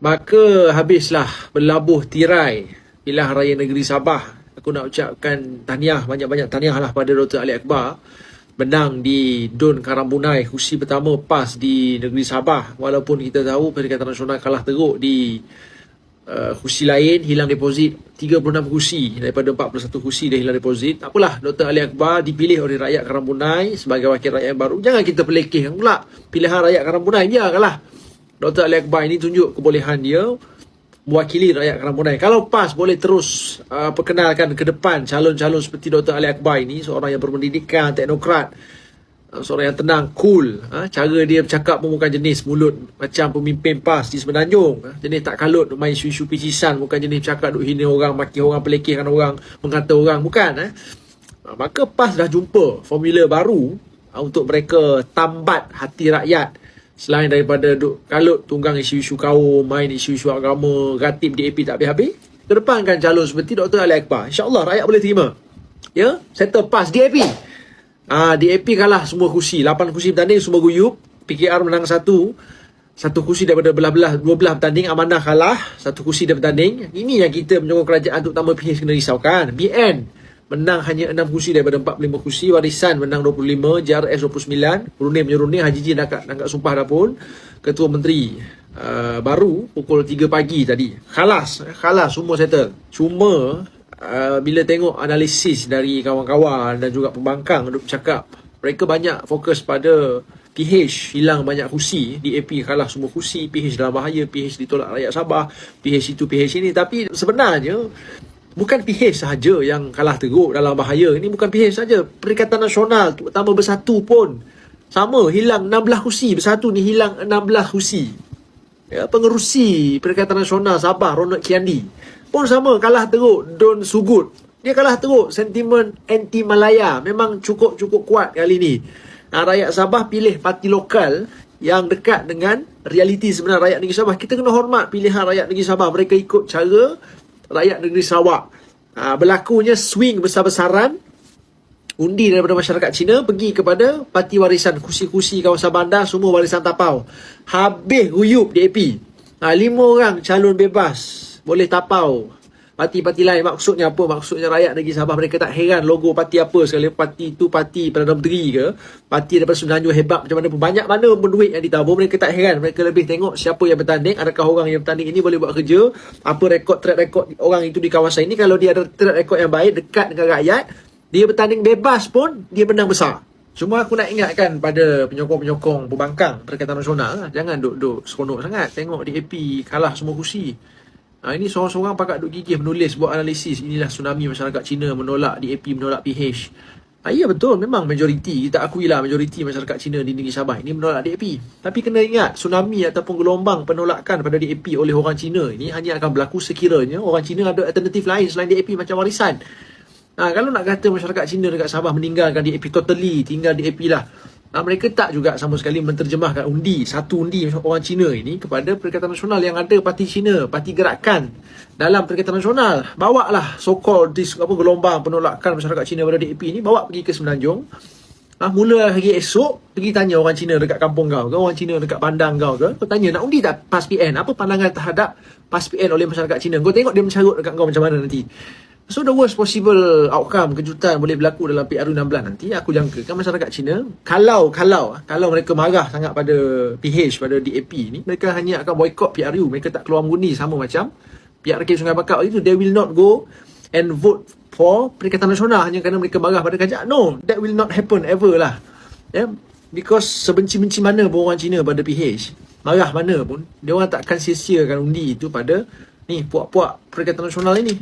Maka habislah berlabuh tirai pilihan raya negeri Sabah. Aku nak ucapkan tahniah, banyak-banyak tahniah lah pada Dr. Ali Akbar. Menang di Dun Karambunai, kursi pertama PAS di negeri Sabah. Walaupun kita tahu Perikatan Nasional kalah teruk di uh, kursi lain, hilang deposit 36 kursi daripada 41 kursi dia hilang deposit. Tak apalah, Dr. Ali Akbar dipilih oleh rakyat Karambunai sebagai wakil rakyat baru. Jangan kita pelekeh pula pilihan rakyat Karambunai, biarkanlah. Dr. Ali Akbar ini tunjuk kebolehan dia mewakili rakyat Karambunai. Kalau PAS boleh terus uh, perkenalkan ke depan calon-calon seperti Dr. Ali Akbar ini, seorang yang berpendidikan, teknokrat, uh, seorang yang tenang, cool. Uh, cara dia bercakap pun bukan jenis mulut macam pemimpin PAS di Semenanjung. Uh, jenis tak kalut main isu-isu picisan, bukan jenis bercakap duk hina orang, maki orang, pelekehkan orang, mengata orang. Bukan. Uh. Uh, maka PAS dah jumpa formula baru uh, untuk mereka tambat hati rakyat Selain daripada duk kalut tunggang isu-isu kaum, main isu-isu agama, ratib DAP tak habis-habis, kedepankan calon seperti Dr. Ali Akbar. InsyaAllah rakyat boleh terima. Ya, settle pass DAP. Ah, DAP kalah semua kursi. 8 kursi bertanding semua guyup. PKR menang satu. Satu kursi daripada belah-belah, dua belah bertanding. Amanah kalah. Satu kursi dia bertanding. Ini yang kita menyokong kerajaan terutama PH kena risaukan. BN menang hanya 6 kursi daripada 45 kursi. Warisan menang 25 JRS 29 Brunei menyeruni Haji Ji nak nak sumpah dah pun. Ketua menteri uh, baru pukul 3 pagi tadi. Khalas khalas semua settle. Cuma uh, bila tengok analisis dari kawan-kawan dan juga pembangkang duk cakap mereka banyak fokus pada PH hilang banyak kursi. DAP kalah semua kursi. PH dalam bahaya PH ditolak rakyat Sabah PH itu PH ini. Tapi sebenarnya Bukan PH sahaja yang kalah teruk dalam bahaya. Ini bukan PH sahaja. Perikatan Nasional, terutama bersatu pun. Sama, hilang 16 kursi. Bersatu ni hilang 16 kursi. Ya, pengerusi Perikatan Nasional Sabah, Ronald Kiandi. Pun sama, kalah teruk. Don Sugut. Dia kalah teruk. Sentimen anti-Malaya. Memang cukup-cukup kuat kali ni. Nah, rakyat Sabah pilih parti lokal yang dekat dengan realiti sebenar rakyat negeri Sabah. Kita kena hormat pilihan rakyat negeri Sabah. Mereka ikut cara rakyat negeri Sarawak. Ha, berlakunya swing besar-besaran undi daripada masyarakat Cina pergi kepada parti warisan kursi-kursi kawasan bandar semua warisan tapau. Habis guyup DAP. Ha, lima orang calon bebas boleh tapau parti-parti lain maksudnya apa? Maksudnya rakyat negeri Sabah mereka tak heran logo parti apa sekali. Parti tu parti Perdana Menteri ke? Parti daripada Semenanjung hebat macam mana pun. Banyak mana pun duit yang ditabur mereka tak heran. Mereka lebih tengok siapa yang bertanding adakah orang yang bertanding ini boleh buat kerja apa rekod track rekod orang itu di kawasan ini. Kalau dia ada track rekod yang baik dekat dengan rakyat dia bertanding bebas pun dia menang besar. Cuma aku nak ingatkan pada penyokong-penyokong pembangkang Perikatan Nasional Jangan duk-duk seronok sangat. Tengok DAP kalah semua kursi Ha, ini seorang-seorang pakat duk gigih menulis buat analisis inilah tsunami masyarakat Cina menolak DAP menolak PH. Ha, ya betul memang majoriti kita akui lah majoriti masyarakat Cina di negeri Sabah ini menolak DAP. Tapi kena ingat tsunami ataupun gelombang penolakan pada DAP oleh orang Cina ini hanya akan berlaku sekiranya orang Cina ada alternatif lain selain DAP macam warisan. Ha, kalau nak kata masyarakat Cina dekat Sabah meninggalkan DAP totally tinggal DAP lah Nah, mereka tak juga sama sekali menterjemahkan undi, satu undi orang Cina ini kepada Perikatan Nasional yang ada parti Cina, parti gerakan dalam Perikatan Nasional. Bawa lah so-called this, apa, gelombang penolakan masyarakat Cina pada DAP ini, bawa pergi ke Semenanjung. Ah, mula hari esok, pergi tanya orang Cina dekat kampung kau ke, orang Cina dekat pandang kau ke, kau tanya nak undi tak PAS PN, apa pandangan terhadap PAS PN oleh masyarakat Cina. Kau tengok dia mencarut dekat kau macam mana nanti. So the worst possible outcome kejutan boleh berlaku dalam PRU 16 nanti aku jangkakan masyarakat Cina kalau kalau kalau mereka marah sangat pada PH pada DAP ni mereka hanya akan boycott PRU mereka tak keluar mengundi sama macam PRK Sungai Bakau itu. They will not go and vote for Perikatan Nasional hanya kerana mereka marah pada kerajaan no that will not happen ever lah. Yeah? because sebenci-benci mana pun orang Cina pada PH marah mana pun dia orang tak akan sia-siakan undi itu pada ni puak-puak Perikatan Nasional ini